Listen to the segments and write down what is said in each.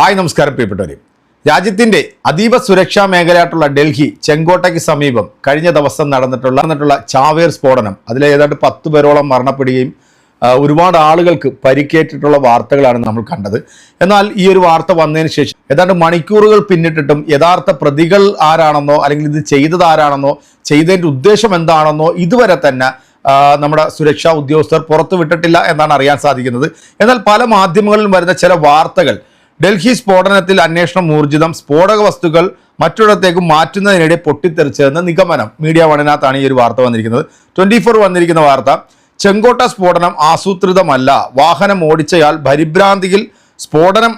Hi നമസ്കാരം പ്രിയപ്പെട്ടവരെ. രാജ്യത്തിന്റെ അതീവ സുരക്ഷാ മേഖലയായിട്ടുള്ള ഡൽഹി ചെങ്കോട്ടയ്ക്ക് സമീപം കഴിഞ്ഞ ദിവസം നടന്നിട്ടുള്ള നടന്നിട്ടുള്ള ചാവേർ സ്ഫോടനം. അതിൽ ഏതാണ്ട് പത്ത് പേരോളം മരണപ്പെടുകയും ഒരുപാട് ആളുകൾക്ക് പരിക്കേറ്റിട്ടുള്ള വാർത്തകളാണ് നമ്മൾ കണ്ടത്. എന്നാൽ ഈ ഒരു വാർത്ത വന്നതിന് ശേഷം ഏതാണ്ട് മണിക്കൂറുകൾ പിന്നിട്ടിട്ടും യഥാർത്ഥ പ്രതികൾ ആരാണെന്നോ അല്ലെങ്കിൽ ഇത് ചെയ്തത് ആരാണെന്നോ ചെയ്തതിന്റെ ഉദ്ദേശം എന്താണെന്നോ ഇതുവരെ തന്നെ നമ്മുടെ സുരക്ഷാ ഉദ്യോഗസ്ഥർ പുറത്തുവിട്ടിട്ടില്ല എന്നാണ് അറിയാൻ സാധിക്കുന്നത്. എന്നാൽ പല മാധ്യമങ്ങളിലും വരുന്ന ചില വാർത്തകൾ ഡൽഹി സ്ഫോടനത്തിൽ അന്വേഷണം ഊർജിതം. സ്ഫോടക വസ്തുക്കൾ മറ്റൊരിടത്തേക്ക് മാറ്റുന്നതിനിടെ പൊട്ടിത്തെറിച്ചതെന്ന് നിഗമനം. മീഡിയ വണിനകത്താണ് ഈ ഒരു വാർത്ത വന്നിരിക്കുന്നത്. ട്വന്റി ഫോർ വന്നിരിക്കുന്ന വാർത്ത ചെങ്കോട്ട സ്ഫോടനം ആസൂത്രിതമല്ല. വാഹനം ഓടിച്ചയാൾ പരിഭ്രാന്തിയിൽ സ്ഫോടനം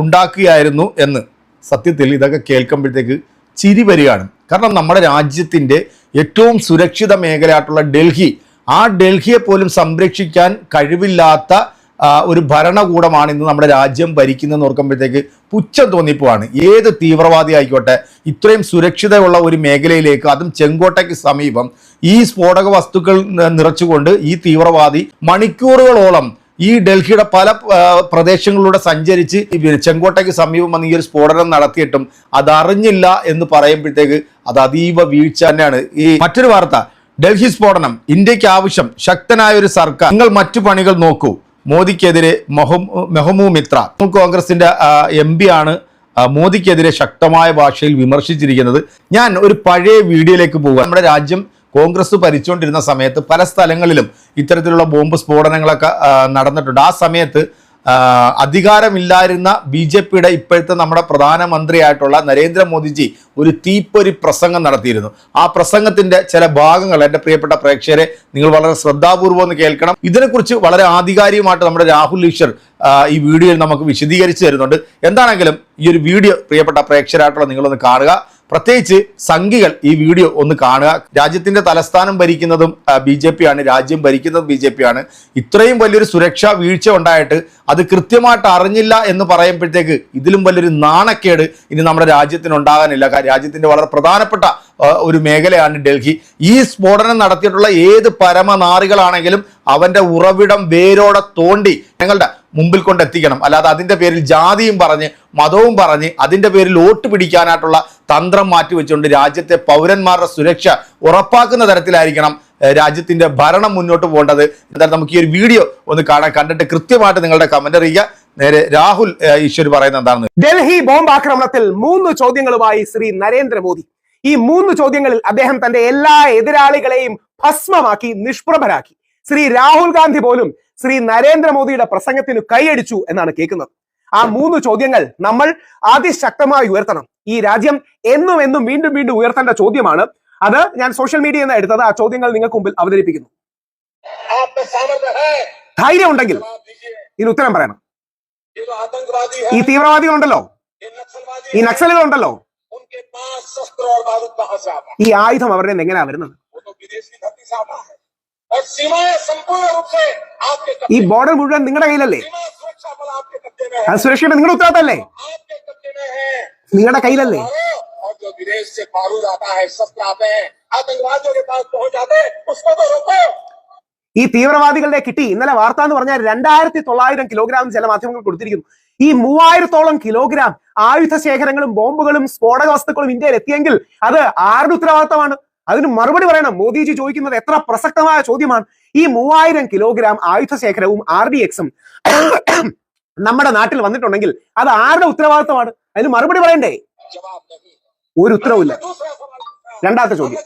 ഉണ്ടാക്കുകയായിരുന്നു എന്ന്. സത്യത്തിൽ ഇതൊക്കെ കേൾക്കുമ്പോഴത്തേക്ക് ചിരി വരികയാണ്. കാരണം നമ്മുടെ രാജ്യത്തിന്റെ ഏറ്റവും സുരക്ഷിത മേഖലയായിട്ടുള്ള ഡൽഹി ആ ഡൽഹിയെ പോലും സംരക്ഷിക്കാൻ കഴിവില്ലാത്ത ഒരു ഭരണകൂടമാണ് ഇന്ന് നമ്മുടെ രാജ്യം ഭരിക്കുന്നതെന്ന് ഓർക്കുമ്പോഴത്തേക്ക് പുച്ഛം തോന്നിപ്പോവാണ്. ഏത് തീവ്രവാദി ആയിക്കോട്ടെ ഇത്രയും സുരക്ഷിതയുള്ള ഒരു മേഖലയിലേക്ക് അതും ചെങ്കോട്ടയ്ക്ക് സമീപം ഈ സ്ഫോടക വസ്തുക്കൾ നിറച്ചുകൊണ്ട് ഈ തീവ്രവാദി മണിക്കൂറുകളോളം ഈ ഡൽഹിയുടെ പല പ്രദേശങ്ങളിലൂടെ സഞ്ചരിച്ച് ചെങ്കോട്ടയ്ക്ക് സമീപം വന്ന് ഈ ഒരു സ്ഫോടനം നടത്തിയിട്ടും അതറിഞ്ഞില്ല എന്ന് പറയുമ്പോഴത്തേക്ക് അത് അതീവ വീഴ്ച തന്നെയാണ്. ഈ മറ്റൊരു വാർത്ത ഡൽഹി സ്ഫോടനം ഇന്ത്യയ്ക്ക് ആവശ്യം ശക്തനായ ഒരു സർക്കാർ നിങ്ങൾ മറ്റു പണികൾ നോക്കൂ. മോദിക്കെതിരെ മൊഹം മെഹമൂ മിത്ര. കോൺഗ്രസിന്റെ എം ആണ് മോദിക്കെതിരെ ശക്തമായ ഭാഷയിൽ വിമർശിച്ചിരിക്കുന്നത്. ഞാൻ ഒരു പഴയ വീഡിയോയിലേക്ക് പോകുക നമ്മുടെ രാജ്യം കോൺഗ്രസ് ഭരിച്ചുകൊണ്ടിരുന്ന സമയത്ത് പല സ്ഥലങ്ങളിലും ഇത്തരത്തിലുള്ള ബോംബ് സ്ഫോടനങ്ങളൊക്കെ നടന്നിട്ടുണ്ട്. ആ സമയത്ത് അധികാരമില്ലായിരുന്ന ബി ജെ പിയുടെ ഇപ്പോഴത്തെ നമ്മുടെ പ്രധാനമന്ത്രിയായിട്ടുള്ള നരേന്ദ്രമോദിജി ഒരു തീപ്പൊരി പ്രസംഗം നടത്തിയിരുന്നു. ആ പ്രസംഗത്തിന്റെ ചില ഭാഗങ്ങൾ എന്റെ പ്രിയപ്പെട്ട പ്രേക്ഷകരെ നിങ്ങൾ വളരെ ശ്രദ്ധാപൂർവം ഒന്ന് കേൾക്കണം. ഇതിനെക്കുറിച്ച് വളരെ ആധികാരികമായിട്ട് നമ്മുടെ രാഹുൽ ഈശ്വർ ഈ വീഡിയോയിൽ നമുക്ക് വിശദീകരിച്ചു തരുന്നുണ്ട്. എന്താണെങ്കിലും ഈ ഒരു വീഡിയോ പ്രിയപ്പെട്ട പ്രേക്ഷകരായിട്ടുള്ള നിങ്ങളൊന്ന് കാണുക. പ്രത്യേകിച്ച് സംഘികൾ ഈ വീഡിയോ ഒന്ന് കാണുക. രാജ്യത്തിന്റെ തലസ്ഥാനം ഭരിക്കുന്നതും ബി ജെ പി ആണ് രാജ്യം ഭരിക്കുന്നതും ബി ജെ പി ആണ് ഇത്രയും വലിയൊരു സുരക്ഷാ വീഴ്ച ഉണ്ടായിട്ട് അത് കൃത്യമായിട്ട് അറിഞ്ഞില്ല എന്ന് പറയുമ്പോഴത്തേക്ക് ഇതിലും വലിയൊരു നാണക്കേട് ഇനി നമ്മുടെ രാജ്യത്തിന് ഉണ്ടാകാനില്ല. രാജ്യത്തിന്റെ വളരെ പ്രധാനപ്പെട്ട ഒരു മേഖലയാണ് ഡൽഹി. ഈ സ്ഫോടനം നടത്തിയിട്ടുള്ള ഏത് പരമനാറികളാണെങ്കിലും അവന്റെ ഉറവിടം വേരോടെ തോണ്ടി ഞങ്ങളുടെ മുമ്പിൽ കൊണ്ടെത്തിക്കണം. അല്ലാതെ അതിന്റെ പേരിൽ ജാതിയും പറഞ്ഞ് മതവും പറഞ്ഞ് അതിന്റെ പേരിൽ വോട്ട് പിടിക്കാനായിട്ടുള്ള തന്ത്രം മാറ്റിവെച്ചുകൊണ്ട് രാജ്യത്തെ പൗരന്മാരുടെ സുരക്ഷ ഉറപ്പാക്കുന്ന തരത്തിലായിരിക്കണം രാജ്യത്തിന്റെ ഭരണം മുന്നോട്ട് പോകേണ്ടത്. എന്തായാലും നമുക്ക് ഈ ഒരു വീഡിയോ ഒന്ന് കാണാൻ കണ്ടിട്ട് കൃത്യമായിട്ട് നിങ്ങളുടെ കമന്റ് അറിയിക്കുക നേരെ രാഹുൽ ഈശ്വർ പറയുന്നത് എന്താണെന്ന്. ഡൽഹി ബോംബ് ആക്രമണത്തിൽ മൂന്ന് ചോദ്യങ്ങളുമായി ശ്രീ നരേന്ദ്രമോദി. ഈ മൂന്ന് ചോദ്യങ്ങളിൽ അദ്ദേഹം തന്റെ എല്ലാ എതിരാളികളെയും ഭസ്മമാക്കി നിഷ്പ്രഭരാക്കി. ശ്രീ രാഹുൽ ഗാന്ധി പോലും ശ്രീ നരേന്ദ്രമോദിയുടെ പ്രസംഗത്തിന് കൈയടിച്ചു എന്നാണ് കേൾക്കുന്നത്. ആ മൂന്ന് ചോദ്യങ്ങൾ നമ്മൾ അതിശക്തമായി ഉയർത്തണം. ഈ രാജ്യം എന്നും എന്നും വീണ്ടും വീണ്ടും ഉയർത്തേണ്ട ചോദ്യമാണ്. അത് ഞാൻ സോഷ്യൽ മീഡിയ നിന്ന് എടുത്തത്. ആ ചോദ്യങ്ങൾ നിങ്ങൾക്ക് മുമ്പിൽ അവതരിപ്പിക്കുന്നു. ധൈര്യം ഉണ്ടെങ്കിൽ ഇതിന് ഉത്തരം പറയണം. ഈ തീവ്രവാദികളുണ്ടല്ലോ. ഈ നക്സലുകളുണ്ടല്ലോ. ഈ ആയുധം അവരുടെ എങ്ങനെയാ വരുന്നത്. ഈ ബോർഡർ മുഴുവൻ നിങ്ങളുടെ കയ്യിലല്ലേ? ആ സുരക്ഷയുടെ നിങ്ങളുടെ ഉത്തരവാദിത്തല്ലേ? നിങ്ങളുടെ കയ്യിലല്ലേ? ഈ തീവ്രവാദികളുടെ കിട്ടി. ഇന്നലെ വാർത്ത എന്ന് പറഞ്ഞാൽ രണ്ടായിരത്തി തൊള്ളായിരം കിലോഗ്രാം ചില മാധ്യമങ്ങൾ കൊടുത്തിരിക്കുന്നു. ഈ മൂവായിരത്തോളം കിലോഗ്രാം ആയുധ ശേഖരങ്ങളും ബോംബുകളും സ്ഫോടക വസ്തുക്കളും ഇന്ത്യയിൽ എത്തിയെങ്കിൽ അത് ആരുടെ ഉത്തരവാദിത്തമാണ്? അതിന് മറുപടി പറയണം. മോദിജി ചോദിക്കുന്നത് എത്ര പ്രസക്തമായ ചോദ്യമാണ്. ഈ മൂവായിരം കിലോഗ്രാം ആയുധശേഖരവും ആർ ഡി എക്സും നമ്മുടെ നാട്ടിൽ വന്നിട്ടുണ്ടെങ്കിൽ അത് ആരുടെ ഉത്തരവാദിത്തമാണ്? അതിന് മറുപടി പറയണ്ടേ? ഒരു ഉത്തരവില്ല രണ്ടാമത്തെ ചോദ്യം.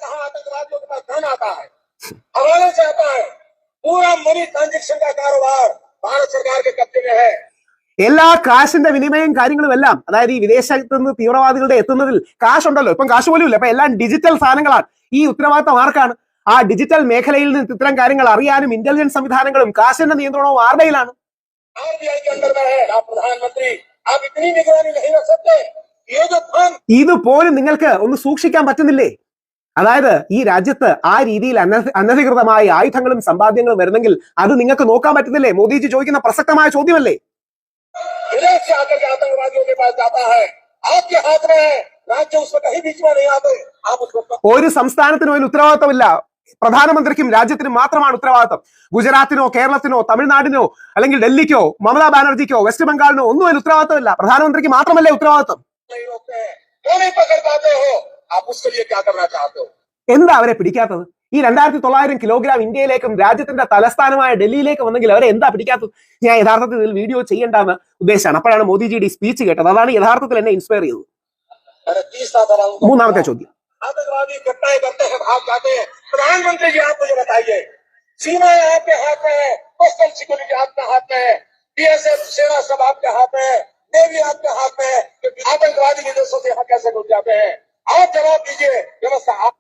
എല്ലാ കാശിന്റെ വിനിമയം കാര്യങ്ങളും എല്ലാം അതായത് ഈ വിദേശത്ത് നിന്ന് തീവ്രവാദികളുടെ എത്തുന്നതിൽ കാശ് ഉണ്ടല്ലോ ഇപ്പം കാശ് പോലും ഇല്ല അപ്പൊ എല്ലാം ഡിജിറ്റൽ സാധനങ്ങളാണ്. ഈ ഉത്തരവാദിത്തം ആർക്കാണ്? ആ ഡിജിറ്റൽ മേഖലയിൽ നിന്ന് ഇത്തരം കാര്യങ്ങൾ അറിയാനും ഇന്റലിജൻസ് സംവിധാനങ്ങളും കാശിന്റെ നിയന്ത്രണവും ആരുടെയിലാണ്? ഇതുപോലും നിങ്ങൾക്ക് ഒന്ന് സൂക്ഷിക്കാൻ പറ്റുന്നില്ലേ? അതായത് ഈ രാജ്യത്ത് ആ രീതിയിൽ അനധികൃതമായ ആയുധങ്ങളും സമ്പാദ്യങ്ങളും വരുന്നെങ്കിൽ അത് നിങ്ങൾക്ക് നോക്കാൻ പറ്റുന്നില്ലേ? മോദിജി ചോദിക്കുന്ന പ്രസക്തമായ ചോദ്യമല്ലേ? ഒരു സംസ്ഥാനത്തിനും അതിന് ഉത്തരവാദിത്തമില്ല പ്രധാനമന്ത്രിക്കും രാജ്യത്തിനും മാത്രമാണ് ഉത്തരവാദിത്തം ഗുജറാത്തിനോ കേരളത്തിനോ തമിഴ്നാടിനോ അല്ലെങ്കിൽ ഡൽഹിക്കോ മമതാ ബാനർജിക്കോ വെസ്റ്റ് ബംഗാളിനോ ഒന്നും അതിന് ഉത്തരവാദിത്തമില്ല പ്രധാനമന്ത്രിക്ക് മാത്രമല്ലേ ഉത്തരവാദിത്തം എന്താ അവരെ പിടിക്കാത്തത്? ഈ രണ്ടായിരത്തി തൊള്ളായിരം കിലോഗ്രാം ഇന്ത്യയിലേക്കും രാജ്യത്തിന്റെ തലസ്ഥാനമായ ഡൽഹിയിലേക്കും വന്നെങ്കിൽ അവരെ എന്താ പിടിക്കാത്തത്? ഞാൻ യഥാർത്ഥത്തിൽ വീഡിയോ ചെയ്യേണ്ടെന്ന് ഉദ്ദേശമാണ് അപ്പോഴാണ് മോദിജിയുടെ സ്പീച്ച് കേട്ടത്. അതാണ് യഥാർത്ഥത്തിൽ എന്നെ ഇൻസ്പയർ ചെയ്തത്. मैंने तीसरा सवाल മൂന്നാമത്തെ ചോദ്യം आतंकवादी घटनाएं करते हैं भाग जाते हैं प्रधानमंत्री जी आप मुझे बताइए सीमा आपके हाथ में है कोस्टल सिक्योरिटी आपके हाथ में है बीएसएफ सेना सब आपके हाथ में है नेवी आपके हाथ में है कि आतंकवादी विदेशों से यहाँ कैसे घुस जाते हैं आप जवाब दीजिए व्यवस्था आप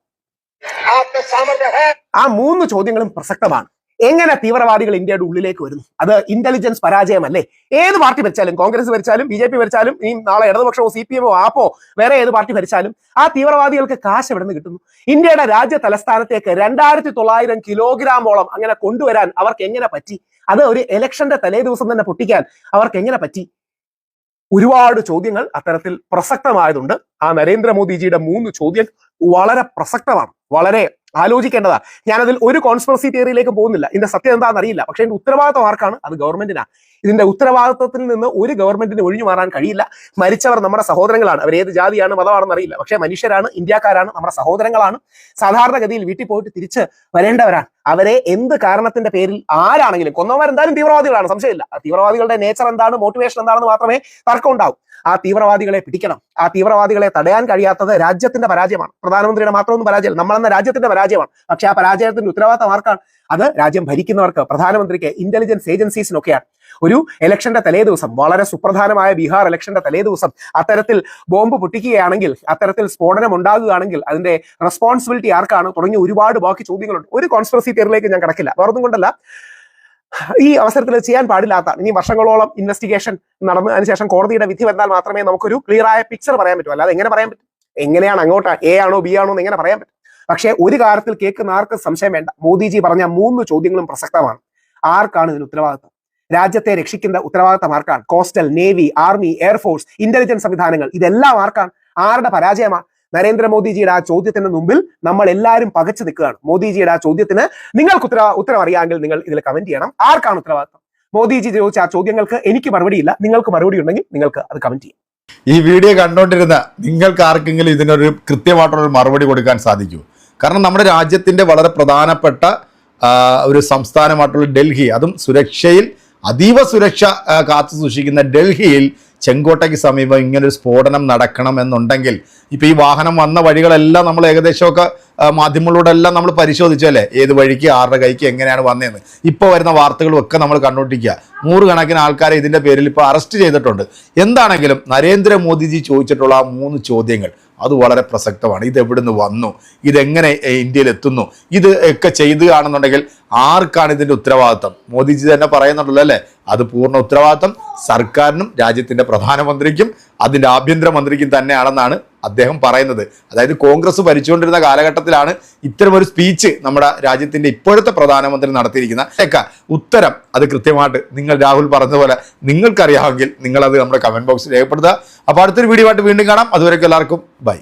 आप में सामर्थ्य है ആ മൂന്ന് ചോദ്യങ്ങളും പ്രസക്തമാണ് എങ്ങനെ തീവ്രവാദികൾ ഇന്ത്യയുടെ ഉള്ളിലേക്ക് വരുന്നു? അത് ഇന്റലിജൻസ് പരാജയമല്ലേ? ഏത് പാർട്ടി ഭരിച്ചാലും കോൺഗ്രസ് ഭരിച്ചാലും ബി ജെ പി ഭരിച്ചാലും ഈ നാളെ ഇടതുപക്ഷമോ സി പി എമ്മോ ആപ്പോ വേറെ ഏത് പാർട്ടി ഭരിച്ചാലും ആ തീവ്രവാദികൾക്ക് കാശ് എവിടെ നിന്ന് കിട്ടുന്നു? ഇന്ത്യയുടെ രാജ്യ തലസ്ഥാനത്തേക്ക് രണ്ടായിരത്തി തൊള്ളായിരം കിലോഗ്രാമോളം അങ്ങനെ കൊണ്ടുവരാൻ അവർക്ക് എങ്ങനെ പറ്റി? അത് ഒരു ഇലക്ഷന്റെ തലേ ദിവസം തന്നെ പൊട്ടിക്കാൻ അവർക്ക് എങ്ങനെ പറ്റി? ഒരുപാട് ചോദ്യങ്ങൾ അത്തരത്തിൽ പ്രസക്തമായതുണ്ട്. ആ നരേന്ദ്രമോദിജിയുടെ മൂന്ന് ചോദ്യം വളരെ പ്രസക്തമാണ്. വളരെ ആലോചിക്കേണ്ടതാ. ഞാനതിൽ ഒരു കോൺസ്പെറസി തിയറിയിലേക്ക് പോകുന്നില്ല. ഇതിന്റെ സത്യം എന്താണെന്ന് അറിയില്ല. പക്ഷേ ഇതിന്റെ ഉത്തരവാദിത്വം ആർക്കാണ്? അത് ഗവൺമെന്റിനാ ഇതിന്റെ ഉത്തരവാദിത്വത്തിൽ നിന്ന് ഒരു ഗവൺമെന്റിന് ഒഴിഞ്ഞു മാറാൻ കഴിയില്ല. മരിച്ചവർ നമ്മുടെ സഹോദരങ്ങളാണ്. അവർ ഏത് ജാതിയാണ് മതമാണെന്ന് അറിയില്ല. പക്ഷേ മനുഷ്യരാണ് ഇന്ത്യക്കാരാണ് നമ്മുടെ സഹോദരങ്ങളാണ്. സാധാരണഗതിയിൽ വീട്ടിൽ പോയിട്ട് തിരിച്ച് വരേണ്ടവരാണ്. അവരെ എന്ത് കാരണത്തിന്റെ പേരിൽ ആരാണെങ്കിലും കൊന്നവന്മാർ എന്തായാലും തീവ്രവാദികളാണ് സംശയമില്ല. തീവ്രവാദികളുടെ നേച്ചർ എന്താണ് മോട്ടിവേഷൻ എന്താണെന്ന് മാത്രമേ തർക്കം ഉണ്ടാവും ആ തീവ്രവാദികളെ പിടിക്കണം. ആ തീവ്രവാദികളെ തടയാൻ കഴിയാത്തത് രാജ്യത്തിന്റെ പരാജയമാണ്. പ്രധാനമന്ത്രിയുടെ മാത്രമൊന്നും പരാജയമല്ല. നമ്മളെന്ന രാജ്യത്തിന്റെ പരാജയമാണ്. പക്ഷെ ആ പരാജയത്തിന്റെ ഉത്തരവാദിത്തം ആർക്കാണ്? അത് രാജ്യം ഭരിക്കുന്നവർക്ക് പ്രധാനമന്ത്രിക്ക് ഇന്റലിജൻസ് ഏജൻസീസിനൊക്കെയാണ് ഒരു ഇലക്ഷന്റെ തലേ ദിവസം വളരെ സുപ്രധാനമായ ബീഹാർ ഇലക്ഷന്റെ തലേ ദിവസം അത്തരത്തിൽ ബോംബ് പൊട്ടിക്കുകയാണെങ്കിൽ അത്തരത്തിൽ സ്ഫോടനം ഉണ്ടാകുകയാണെങ്കിൽ അതിന്റെ റെസ്പോൺസിബിലിറ്റി ആർക്കാണ്? തുടങ്ങിയ ഒരുപാട് ബാക്കി ചോദ്യങ്ങളുണ്ട്. ഒരു കോൺസ്പിറസി തിയറിലേക്ക് ഞാൻ കിടക്കില്ല. വേറൊന്നും കൊണ്ടല്ല. ഈ അവസരത്തിൽ ചെയ്യാൻ പാടില്ലാത്ത ഇനി വർഷങ്ങളോളം ഇൻവെസ്റ്റിഗേഷൻ നടന്നു അതിനുശേഷം കോടതിയുടെ വിധി വന്നാൽ മാത്രമേ നമുക്കൊരു ക്ലിയർ ആയ പിക്ചർ പറയാൻ പറ്റൂ. അല്ലാതെ എങ്ങനെ പറയാൻ പറ്റും? എങ്ങനെയാണ് അങ്ങോട്ട് എ ആണോ ബി ആണോ എന്ന് എങ്ങനെ പറയാൻ പറ്റും? പക്ഷേ ഒരു കാര്യത്തിൽ കേൾക്കുന്ന ആർക്കും സംശയം വേണ്ട. മോദിജി പറഞ്ഞ മൂന്ന് ചോദ്യങ്ങളും പ്രസക്തമാണ്. ആർക്കാണ് ഇതിന് ഉത്തരവാദിത്തം രാജ്യത്തെ രക്ഷിക്കുന്ന ഉത്തരവാദിത്തം ആർക്കാണ്? Coastal navy army air force intelligence സംവിധാനങ്ങൾ ഇതെല്ലാം ആർക്കാണ്? ആരുടെ പരാജയമാണ് നരേന്ദ്രമോദിജിയുടെ ആ ചോദ്യത്തിന് മുമ്പിൽ നമ്മൾ എല്ലാവരും പകച്ചു നിൽക്കുകയാണ്. മോദിജിയുടെ ആ ചോദ്യത്തിന് നിങ്ങൾക്ക് ഉത്തര ഉത്തരം അറിയാമെങ്കിൽ നിങ്ങൾ ഇതിൽ കമന്റ് ചെയ്യണം. ആർക്കാണ് ഉത്തരവാദിത്വം? മോദിജി ചോദിച്ച ആ ചോദ്യങ്ങൾക്ക് എനിക്ക് മറുപടിയില്ല. നിങ്ങൾക്ക് മറുപടി ഉണ്ടെങ്കിൽ നിങ്ങൾക്ക് അത് കമന്റ് ചെയ്യാം. ഈ വീഡിയോ കണ്ടുകൊണ്ടിരുന്ന നിങ്ങൾക്ക് ആർക്കെങ്കിലും ഇതിനൊരു കൃത്യമായിട്ടുള്ള മറുപടി കൊടുക്കാൻ സാധിക്കൂ കാരണം നമ്മുടെ രാജ്യത്തിന്റെ വളരെ പ്രധാനപ്പെട്ട ഒരു സംസ്ഥാനമായിട്ടുള്ള ഡൽഹി അതും സുരക്ഷയിൽ അതീവ സുരക്ഷ കാത്തു സൂക്ഷിക്കുന്ന ഡൽഹിയിൽ ചെങ്കോട്ടയ്ക്ക് സമീപം ഇങ്ങനൊരു സ്ഫോടനം നടക്കണമെന്നുണ്ടെങ്കിൽ ഇപ്പോൾ ഈ വാഹനം വന്ന വഴികളെല്ലാം നമ്മൾ ഏകദേശമൊക്കെ മാധ്യമങ്ങളോടെല്ലാം നമ്മൾ പരിശോധിച്ചു അല്ലേ? ഏത് വഴിക്ക് ആരുടെ കൈക്ക് എങ്ങനെയാണ് വന്നതെന്ന്. ഇപ്പോൾ വരുന്ന വാർത്തകളും ഒക്കെ നമ്മൾ കണ്ടുകൊണ്ടിരിക്കുക. നൂറുകണക്കിന് ആൾക്കാരെ ഇതിന്റെ പേരിൽ ഇപ്പോൾ അറസ്റ്റ് ചെയ്തിട്ടുണ്ട്. എന്താണെങ്കിലും നരേന്ദ്രമോദിജി ചോദിച്ചിട്ടുള്ള ആ മൂന്ന് ചോദ്യങ്ങൾ അത് വളരെ പ്രസക്തമാണ്. ഇത് എവിടുന്ന് വന്നു? ഇതെങ്ങനെ ഇന്ത്യയിൽ എത്തുന്നു? ഇത് ഒക്കെ ചെയ്തുകയാണെന്നുണ്ടെങ്കിൽ ആർക്കാണ് ഇതിന്റെ ഉത്തരവാദിത്തം മോദിജി തന്നെ പറയുന്നുണ്ടല്ലോ അല്ലേ? അത് പൂർണ ഉത്തരവാദിത്തം സർക്കാരിനും രാജ്യത്തിന്റെ പ്രധാനമന്ത്രിക്കും അതിന്റെ ആഭ്യന്തരമന്ത്രിക്കും തന്നെയാണെന്നാണ് അദ്ദേഹം പറയുന്നത്. അതായത് കോൺഗ്രസ് ഭരിച്ചുകൊണ്ടിരുന്ന കാലഘട്ടത്തിലാണ് ഇത്തരമൊരു സ്പീച്ച് നമ്മുടെ രാജ്യത്തിന്റെ ഇപ്പോഴത്തെ പ്രധാനമന്ത്രി നടത്തിയിരിക്കുന്ന ഒക്കെ ഉത്തരം അത് കൃത്യമായിട്ട് നിങ്ങൾ രാഹുൽ പറഞ്ഞതുപോലെ നിങ്ങൾക്കറിയാമെങ്കിൽ നിങ്ങളത് നമ്മുടെ കമന്റ് ബോക്സിൽ രേഖപ്പെടുത്തുക. അപ്പോൾ അടുത്തൊരു വീഡിയോ ആയിട്ട് വീണ്ടും കാണാം. അതുവരെയൊക്കെ എല്ലാവർക്കും ബൈ.